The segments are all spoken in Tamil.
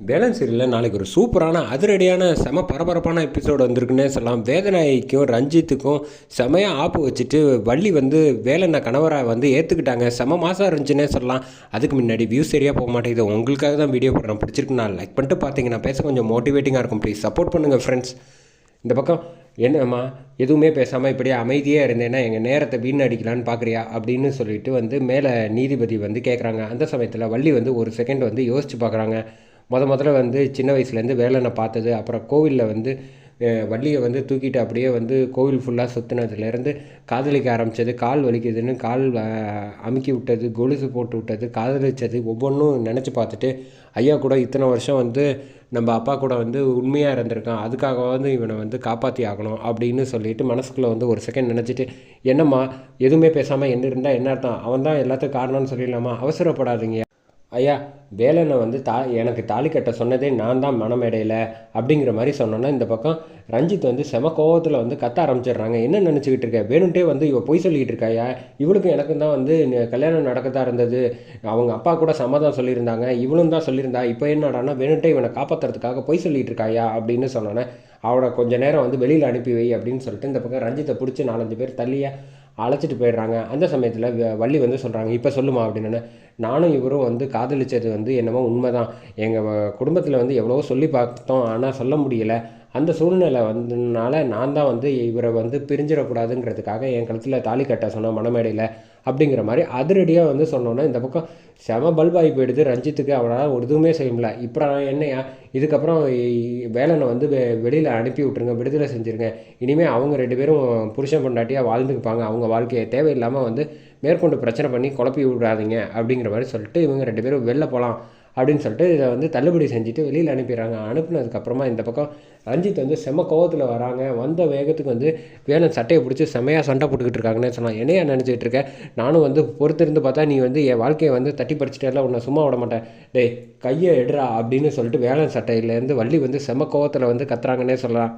பேலன்ஸ் இல்லை நாளைக்கு ஒரு சூப்பரான அதிரடியான செம பரபரப்பான எபிசோடு வந்திருக்குன்னே சொல்லலாம். வேதநாயகிக்கும் ரஞ்சித்துக்கும் செமையாக ஆப்பு வச்சுட்டு வள்ளி வந்து வேலனை கணவராக வந்து ஏற்றுக்கிட்டாங்க செம மாதம் இருந்துச்சுன்னே சொல்லலாம். அதுக்கு முன்னாடி வியூ சரியாக போக மாட்டேங்குது. உங்களுக்காக தான் வீடியோ போடுறேன். பிடிச்சிருக்கு நான் லைக் பண்ணிட்டு பார்த்தீங்கன்னா பேச கொஞ்சம் மோட்டிவேட்டிங்காக இருக்கும். ப்ளீஸ் சப்போர்ட் பண்ணுங்கள் ஃப்ரெண்ட்ஸ் இந்த பக்கம் என்னம்மா எதுவுமே பேசாமல் இப்படியே அமைதியாக இருந்தேன்னா எங்கள் நேரத்தை வீணடிக்கலான்னு பார்க்குறியா அப்படின்னு சொல்லிட்டு வந்து மேலே நீதிபதி வந்து கேட்குறாங்க அந்த சமயத்தில் வள்ளி வந்து ஒரு செகண்ட் வந்து யோசிச்சு பார்க்குறாங்க முத முதல்ல வந்து சின்ன வயசுலேருந்து வேலனை பார்த்தது. அப்புறம் கோவிலில் வந்து வள்ளியை வந்து தூக்கிட்டு அப்படியே வந்து கோவில் ஃபுல்லாக சுற்றுனதுலேருந்து காதலிக்க ஆரம்பித்தது கால் வலிக்குதுன்னு கால் அமுக்கி விட்டது கொலுசு போட்டு விட்டது காதலிச்சது ஒவ்வொன்றும் நினச்சி பார்த்துட்டு ஐயா கூட இத்தனை வருஷம் வந்து நம்ம அப்பா கூட வந்து உண்மையாக இருந்திருக்கான். அதுக்காக வந்து இவனை வந்து காப்பாற்றி ஆகணும் அப்படின்னு சொல்லிட்டு மனசுக்குள்ளே வந்து ஒரு செகண்ட் நினச்சிட்டு என்னம்மா எதுவுமே பேசாமல் என்ன இருந்தால் என்ன அர்த்தம்? அவன் தான் எல்லாத்துக்கும் காரணம்னு சொல்லிடலாமா? அவசரப்படாதீங்க. ஐயா வேலனை வந்து தா எனக்கு தாலி கட்ட சொன்னதே நான் தான் மனமேடையில் அப்படிங்கிற மாதிரி சொன்னோன்னா இந்த பக்கம் ரஞ்சித் வந்து செம கோவத்தில் வந்து கத்த ஆரம்பிச்சிடுறாங்க. என்ன நினச்சிக்கிட்டு இருக்க? வேணுன்ட்டே வந்து இவ பொய் சொல்லிக்கிட்டு இருக்காயா இவளுக்கும் எனக்கும் தான் வந்து கல்யாணம் நடக்கத்தான் இருந்தது. அவங்க அப்பா கூட சம்மதம் சொல்லியிருந்தாங்க. இவளும் தான் சொல்லியிருந்தா. இப்போ என்னடான்னா வேணுன்ட்டே இவனை காப்பாற்றுறதுக்காக பொய் சொல்லிகிட்டு இருக்காயா அப்படின்னு சொன்னோன்னே அவனை கொஞ்ச நேரம் வந்து வெளியில் அனுப்பி வை அப்படின்னு சொல்லிட்டு இந்த பக்கம் ரஞ்சித்தை பிடிச்சி நாலஞ்சு பேர் தள்ளியாக அழைச்சிட்டு போயிடுறாங்க. அந்த சமயத்தில் வள்ளி வந்து சொல்கிறாங்க இப்போ சொல்லுமா? அப்படின்னு. நானும் இவரும் வந்து காதலிச்சது வந்து என்னமோ உண்மைதான். எங்கள் குடும்பத்தில் வந்து எவ்வளவோ சொல்லி பார்த்தோம் ஆனால் சொல்ல முடியலை. அந்த சூழ்நிலை வந்ததுனால நான் தான் வந்து இவரை வந்து பிரிஞ்சிடக்கூடாதுங்கிறதுக்காக என் கழுத்தில் தாலி கட்ட சொன்ன மணமேடையில் அப்படிங்கிற மாதிரி அதிரடியாக வந்து சொன்னோன்னா இந்த பக்கம் செம பல்பாகி போயிடுது. ரஞ்சித்துக்கு அவனால் ஒரு எதுவுமே செய்ய முடியல. இப்போ என்னையா? இதுக்கப்புறம் வேலனை வந்து வெ- வெளியில் அனுப்பி விட்ருங்க விடுதலை செஞ்சுருங்க. இனிமேல் அவங்க ரெண்டு பேரும் புருஷன் பொண்டாட்டியாக வாழ்ந்துக்குப்பாங்க. அவங்க வாழ்க்கையை தேவையில்லாமல் வந்து மேற்கொண்டு பிரச்சனை பண்ணி குழப்பி விடாதீங்க அப்படிங்கிற மாதிரி சொல்லிட்டு இவங்க ரெண்டு பேரும் வெளில போகலாம் அப்படின்னு சொல்லிட்டு இதை வந்து தள்ளுபடி செஞ்சுட்டு வெளியில் அனுப்பிடுறாங்க. அனுப்புனதுக்கப்புறமா இந்த பக்கம் ரஞ்சித் வந்து செம கோவத்தில் வராங்க. வந்த வேகத்துக்கு வந்து வேலன் சட்டையை பிடிச்சி செமையாக சண்டை போட்டுக்கிட்டு இருக்காங்கன்னு சொன்னான். என்னையா நினச்சிட்டு நானும் வந்து பொறுத்திருந்து பார்த்தா நீ வந்து என் வாழ்க்கையை வந்து தட்டி பறிச்சிட்டேல உன்னை சும்மா விட மாட்டேன். டேய் கையை எடுறா அப்படின்னு சொல்லிட்டு வேலன் சட்டையிலேருந்து வள்ளி வந்து செம கோவத்தில் வந்து கத்துறாங்கன்னே சொல்லலாம்.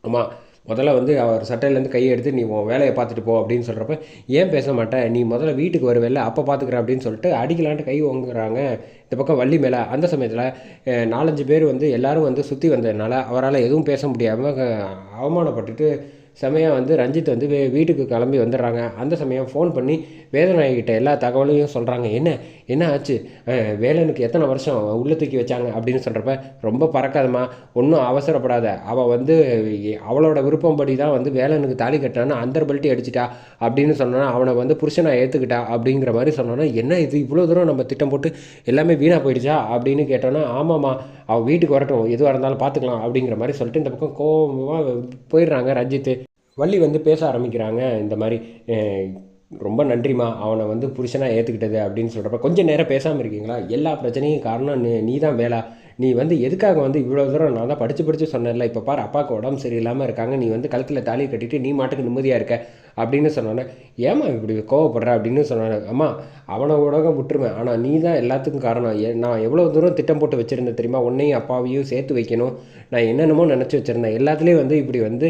ஆமாம் முதல்ல வந்து அவர் சட்டையிலேருந்து கையை எடுத்து நீ உன் வேலையை பார்த்துட்டு போ அப்படின்னு சொல்கிறப்ப ஏன் பேச மாட்டேன் நீ முதல்ல வீட்டுக்கு வருவேல்ல அப்போ பார்த்துக்கிறேன் அப்படின்னு சொல்லிட்டு அடிக்கலான்ட்டு கை ஓங்குறாங்க. இந்த பக்கம் வள்ளி மேலே அந்த சமயத்தில் நாலஞ்சு பேர் வந்து எல்லாரும் வந்து சுற்றி வந்ததுனால அவரால் எதுவும் பேச முடியாமல் அவமானப்பட்டுட்டு செமையாக வந்து ரஞ்சித் வந்து வே- வீட்டுக்கு கிளம்பி வந்துடுறாங்க. அந்த சமயம் ஃபோன் பண்ணி வேதநாயகிட்ட எல்லா தகவலையும் சொல்கிறாங்க என்ன? என்ன ஆச்சு? வேலனுக்கு எத்தனை வருஷம்? உள்ள தூக்கி வச்சாங்க. அப்படின்னு சொல்கிறப்ப ரொம்ப பறக்காதம்மா. ஒன்றும் அவசரப்படாத. அவள் வந்து அவளோட விருப்பம்படி தான் வந்து வேலனுக்கு தாலி கட்டினான்னு அந்தர் பல்ட்டி அடிச்சிட்டா அப்படின்னு சொன்னோன்னா அவனை வந்து புருஷனை ஏற்றுக்கிட்டா அப்படிங்கிற மாதிரி சொன்னோன்னா என்ன இது? இவ்வளோ தூரம் நம்ம திட்டம் போட்டு எல்லாமே வீணாக போயிடுச்சா? அப்படின்னு கேட்டோன்னா ஆமாம்மா. அவள் வீட்டுக்கு வரட்டும் எதுவாக இருந்தாலும் பார்த்துக்கலாம் அப்படிங்கிற மாதிரி சொல்லிட்டு இந்த பக்கம் கோபமாக போயிடுறாங்க ரஞ்சித்து. வள்ளி வந்து பேச ஆரம்பிக்கிறாங்க இந்த மாதிரி ரொம்ப நன்றிம்மா அவனை வந்து புருஷனாக ஏற்றுக்கிட்டது அப்படின்னு சொல்கிறப்ப கொஞ்சம் நேரம் பேசாமல் இருக்கீங்களா? எல்லா பிரச்சனையும் காரணம் நீ நீ தான் வேலை. நீ வந்து எதுக்காக வந்து இவ்வளோ தூரம் நான் தான் படித்து படித்து சொன்னேன்ல? இப்போ பாரு அப்பாவுக்கு உடம்பு சரியில்லாமல் இருக்காங்க. நீ வந்து கழுத்தில் தாலியை கட்டிட்டு நீ மாட்டுக்கு நிம்மதியாக இருக்க அப்படின்னு சொன்னோன்னே ஏம்மா இப்படி கோவப்படுற? அப்படின்னு சொன்னானே அம்மா அவனை உலகம் விட்டுருவேன். ஆனால் நீ தான் எல்லாத்துக்கும் காரணம். நான் எவ்வளோ தூரம் திட்டம் போட்டு வச்சுருந்தேன் தெரியுமா? உன்னையும் அப்பாவையும் சேர்த்து வைக்கணும். நான் என்னென்னமோ நினச்சி வச்சுருந்தேன். எல்லாத்துலேயும் வந்து இப்படி வந்து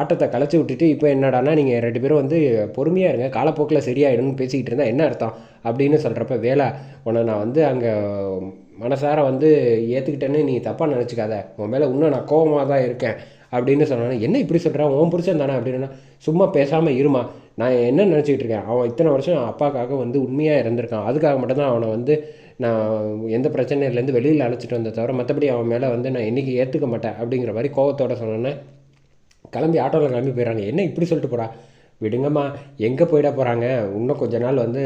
ஆட்டத்தை கலைச்சி விட்டுட்டு இப்போ என்னடான்னா நீங்கள் ரெண்டு பேரும் வந்து பொறுமையாக இருங்க. காலப்போக்கில் சரியாயிடும்னு பேசிக்கிட்டு இருந்தால் என்ன அர்த்தம்? அப்படின்னு சொல்கிறப்ப வேலை உன்னை நான் வந்து அங்கே மனசார வந்து ஏற்றுக்கிட்டேன்னு நீ தப்பாக நினச்சிக்காத. உன் மேலே இன்னும் நான் கோவமாக தான் இருக்கேன் அப்படின்னு சொன்னானே என்ன இப்படி சொல்கிறான் உன் புருஷன் தானே? அப்படின்னா சும்மா பேசாமல் இருமா. நான் என்ன நினச்சிக்கிட்டு இருக்கேன்? அவன் இத்தனை வருஷம் அப்பாக்காக வந்து உண்மையாக இருந்திருக்கான். அதுக்காக மட்டும்தான் அவனை வந்து நான் எந்த பிரச்சனையிலேருந்து வெளியில் அழைச்சிட்டு வந்த தவிர மற்றபடி அவன் மேலே வந்து நான் என்றைக்கு ஏற்றுக்க மாட்டேன் அப்படிங்கிற மாதிரி கோவத்தோடு சொன்னேன்னே கிளம்பி ஆட்டோவில் கிளம்பி போயிடறாங்க என்ன இப்படி சொல்லிட்டு போகிறா விடுங்கம்மா. எங்கே போயிட போகிறாங்க இன்னும் கொஞ்ச நாள் வந்து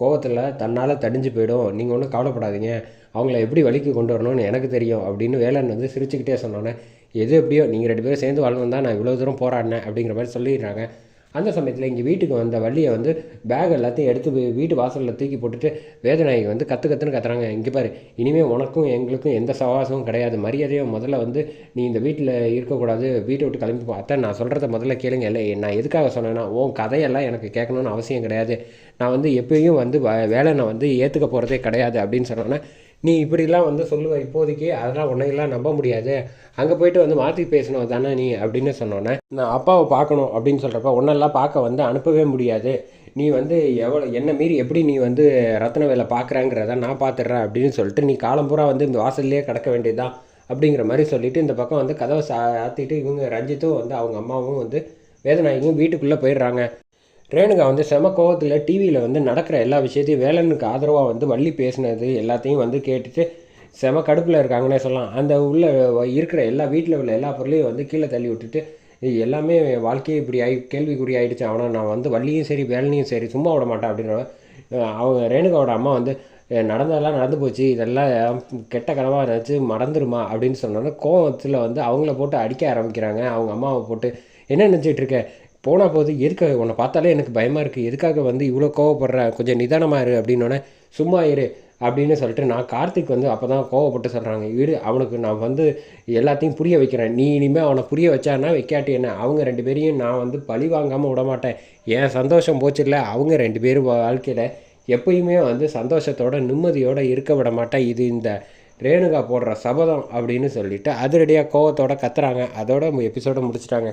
கோவத்தில் தன்னால் தடிஞ்சு போயிடும். நீங்கள் ஒன்றும் கவலைப்படாதீங்க. அவங்கள எப்படி வழிக்கு கொண்டு வரணும்னு எனக்கு தெரியும் அப்படின்னு வேலன் வந்து சிரிச்சுக்கிட்டே சொன்னோன்னே எது எப்படியோ நீங்கள் ரெண்டு பேரும் சேர்ந்து வாழணும் தான் நான் இவ்வளோ தூரம் போராடினேன் அப்படிங்கிற மாதிரி சொல்லிடுறாங்க. அந்த சமயத்தில் இங்கே வீட்டுக்கு வந்த வள்ளியை வந்து பேக் எல்லாத்தையும் எடுத்து போய் வீட்டு வாசலில் தூக்கி போட்டுட்டு வேதநாயகி வந்து கற்று கற்றுன்னு கத்துறாங்க. இங்கே பாரு இனிமேல் உனக்கும் எங்களுக்கும் எந்த சவாசமும் கிடையாது. மரியாதையும் முதல்ல வந்து நீ இந்த வீட்டில் இருக்கக்கூடாது. வீட்டை விட்டு கிளம்பி போ. அத்தை நான் சொல்கிறத முதல்ல கேளுங்க. இல்லை நான் எதுக்காக சொன்னேன்னா உன் கதையெல்லாம் எனக்கு கேட்கணும்னு அவசியம் கிடையாது. நான் வந்து எப்பயும் வந்து வ- வேலை நான் வந்து ஏற்றுக்க போகிறதே கிடையாது அப்படின்னு சொன்னோன்னே நீ இப்படிலாம் வந்து சொல்லுவ இப்போதைக்கு அதெல்லாம் உன்னையெல்லாம் நம்ப முடியாது. அங்கே போயிட்டு வந்து மாற்றி பேசணும் தானே நீ? அப்படின்னு சொன்னோன்னே நான் அப்பாவை பார்க்கணும் அப்படின்னு சொல்கிறப்ப உன்னெல்லாம் பார்க்க வந்து அனுப்பவே முடியாது. நீ வந்து எவ்வளோ என்ன மீறி எப்படி நீ வந்து ரத்ன வேலை பார்க்குறாங்கிறத நான் பார்த்துட்றேன் அப்படின்னு சொல்லிட்டு நீ காலம்பூரா வந்து இந்த வாசல்லையே கிடக்க வேண்டியதுதான் அப்படிங்கிற மாதிரி சொல்லிவிட்டு இந்த பக்கம் வந்து கதவை சாத்திட்டு இவங்க ரஞ்சித்தும் வந்து அவங்க அம்மாவும் வந்து வேதநாயகியும் வீட்டுக்குள்ளே போயிடுறாங்க. ரேணுகா வந்து செம கோவத்தில் டிவியில் வந்து நடக்கிற எல்லா விஷயத்தையும் வேலனுக்கு ஆதரவாக வந்து வள்ளி பேசினது எல்லாத்தையும் வந்து கேட்டுட்டு செம கடுப்பில் இருக்காங்கன்னே சொல்லலாம். அந்த உள்ள இருக்கிற எல்லா வீட்டில் உள்ள எல்லா பொருளையும் வந்து கீழே தள்ளி விட்டுட்டு எல்லாமே வாழ்க்கையே இப்படி ஆகி கேள்விக்குறி ஆகிடுச்சு அவனை நான் வந்து வள்ளியும் சரி வேலனையும் சரி சும்மா விட மாட்டேன் அப்படின்ற அவங்க ரேணுகாவோட அம்மா வந்து நடந்ததெல்லாம் நடந்து போச்சு. இதெல்லாம் கெட்ட கனவாக நினச்சி மறந்துருமா? அப்படின்னு சொன்னோன்னே கோவத்தில் வந்து அவங்கள போட்டு அடிக்க ஆரம்பிக்கிறாங்க. அவங்க அம்மாவை போட்டு என்ன நினச்சிட்டு இருக்க? போனால் போது எதுக்காக உன்னை பார்த்தாலே எனக்கு பயமாக இருக்குது எதுக்காக வந்து இவ்வளோ கோவப்படுற? கொஞ்சம் நிதானமாக இரு அப்படின்னோடனே சும்மா இரு அப்படின்னு சொல்லிட்டு நான் கார்த்திக் வந்து அப்போ தான் கோவப்பட்டு சொல்கிறாங்க இரு அவனுக்கு நான் வந்து எல்லாத்தையும் புரிய வைக்கிறேன். நீ இனிமேல் அவனை புரிய வச்சானா வைக்காட்டி என்ன? அவங்க ரெண்டு பேரையும் நான் வந்து பழி வாங்காமல் விட மாட்டேன் என் சந்தோஷம் போச்சு இல்லை அவங்க ரெண்டு பேரும் வாழ்க்கையில் எப்பயுமே வந்து சந்தோஷத்தோட நிம்மதியோடு இருக்க விட மாட்டேன் இது இந்த ரேணுகா போடுற சபதம் அப்படின்னு சொல்லிட்டு அதிரடியாக கோவத்தோட கத்துறாங்க. அதோட எபிசோடை முடிச்சிட்டாங்க.